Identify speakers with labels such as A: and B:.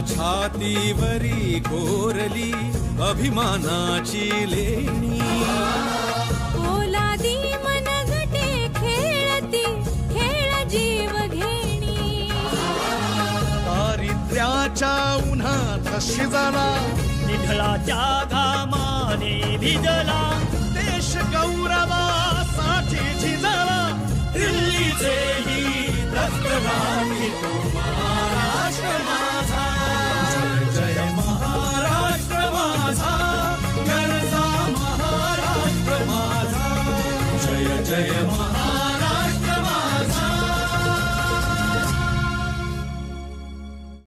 A: छातीवरी कोरली अभिमानाची लेणी.
B: पोलादी मनगटे खेळती खेळ जीव घेणी.
A: दारिद्र्याच्या उन्हात शिजला
C: निधळाच्या घामाने भिजला
A: देश गौरवासाठी झिजला दिल्लीचे ही दस्तरा Yeah.